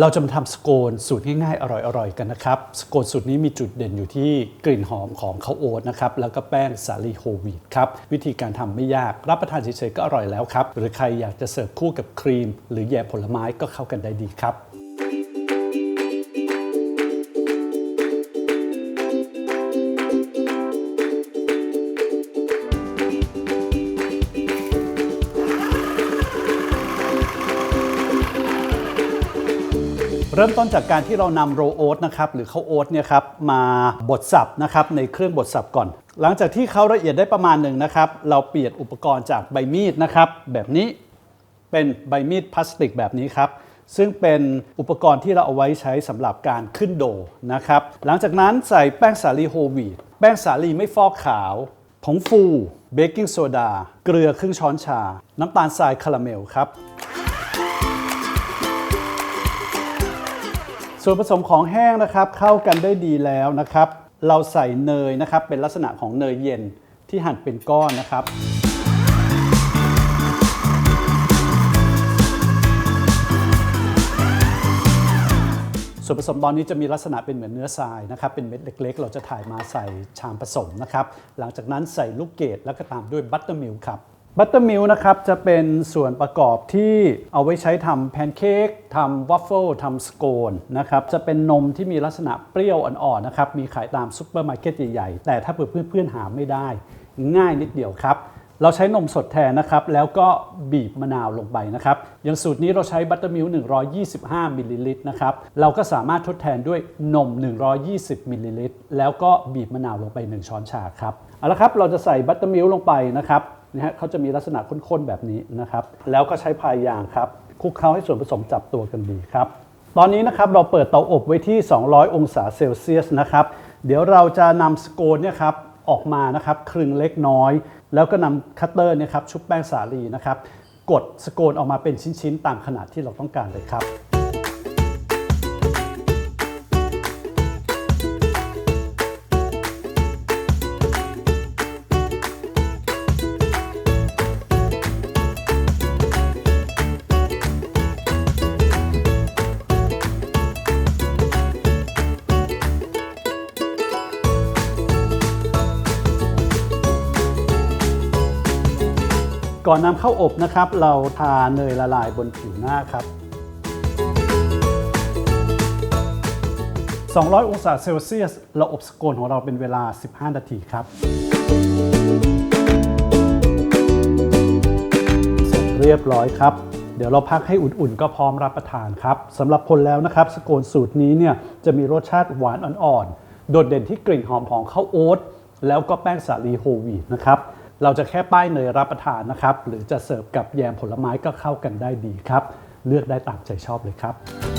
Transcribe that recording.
เราจะมาทำสโกนสูตรง่ายๆ อร่อยๆ กันนะครับ สโกนสูตรนี้มีจุดเด่นอยู่ที่กลิ่นหอมของข้าวโอ๊ตนะครับ แล้วก็แป้งสาลีโฮวีตครับ วิธีการทำไม่ยาก รับประทานเฉยๆ ก็อร่อยแล้วครับ หรือใครอยากจะเสิร์ฟคู่กับครีม หรือแยมผลไม้ก็เข้ากันได้ดีครับ เริ่มต้นจากการที่เรานำโรโอ๊ตนะครับหรือข้าวโอ๊ตเนี่ยครับมาบดสับนะครับในเครื่องบดสับก่อน หลังจากที่เขาละเอียดได้ประมาณหนึ่งนะครับเราเปลี่ยนอุปกรณ์จากใบมีดนะครับแบบนี้เป็นใบมีดพลาสติกแบบนี้ครับซึ่งเป็นอุปกรณ์ที่เราเอาไว้ใช้สำหรับการขึ้นโดนะครับหลังจากนั้นใส่แป้งสาลีโฮวีตแป้งสาลีไม่ฟอกขาวผงฟูเบกกิ้งโซดา เกลือครึ่งช้อนชา น้ำตาลทรายคาราเมลครับ ส่วนผสมของแห้งนะครับเข้ากันได้ดีแล้วนะครับ เราใส่เนยนะครับ เป็นลักษณะของเนยเย็นที่หั่นเป็นก้อนนะครับ ส่วนผสมตอนนี้จะมีลักษณะเป็นเหมือนเนื้อทรายนะครับ เป็นเม็ดเล็กๆ เราจะถ่ายมาใส่ชามผสมนะครับ หลังจากนั้นใส่ลูกเกดแล้วก็ตามด้วยบัตเตอร์มิลครับ บัตเตอร์มิลนะครับ จะเป็นส่วนประกอบที่เอาไว้ใช้ทำแพนเค้กทำวัฟเฟิลทำสโคนนะครับ จะเป็นนมที่มีลักษณะเปรี้ยวอ่อนๆนะครับ มีขายตามซุปเปอร์มาร์เก็ตใหญ่ๆ แต่ถ้าเพื่อนเพื่อนๆหาไม่ได้ ง่ายนิดเดียวครับ เราใช้นมสดแทนนะครับ แล้วก็บีบมะนาวลงไปนะครับ อย่างสูตรนี้เราใช้บัตเตอร์มิล125มิลลิลิตรนะครับ เราก็สามารถทดแทนด้วยนม 120มิลลิลิตรแล้วก็บีบมะนาวลงไป 1 ช้อนชาครับ เอาละครับ เราจะใส่บัตเตอร์มิลลงไปนะครับ นะฮะเขาจะมีลักษณะข้นๆแบบนี้นะครับ แล้วก็ใช้พายยางครับคลุกเคล้าให้ส่วนผสมจับตัวกันดีครับ ตอนนี้นะครับเราเปิดเตาอบไว้ที่ 200 องศาเซลเซียสนะครับ เดี๋ยวเราจะนำสโคนเนี่ยครับออกมานะครับครึ่งเล็กน้อย แล้วก็นำคัตเตอร์เนี่ยครับชุบแป้งสาลีนะครับกดสโคนออกมาเป็นชิ้นๆตามขนาดที่เราต้องการเลยครับ ก่อนนำเข้าอบนะครับ เราทาเนยละลายบนผิวหน้าครับ 200 องศาเซลเซียส เราอบสโคนของเราเป็นเวลา 15 นาทีครับเสร็จเรียบร้อยครับเดี๋ยวเราพักให้อุ่นๆ ก็พร้อมรับประทานครับสำหรับคนแล้วนะครับสโคนสูตรนี้เนี่ยจะมีรสชาติหวานอ่อนๆ โดดเด่นที่กลิ่นหอมของข้าวโอ๊ตแล้วก็แป้งสาลีโฮวีตนะครับ เราจะแค่ป้ายเนยรับประทานนะครับ หรือจะเสิร์ฟกับแยมผลไม้ก็เข้ากันได้ดีครับ เลือกได้ตามใจชอบเลยครับ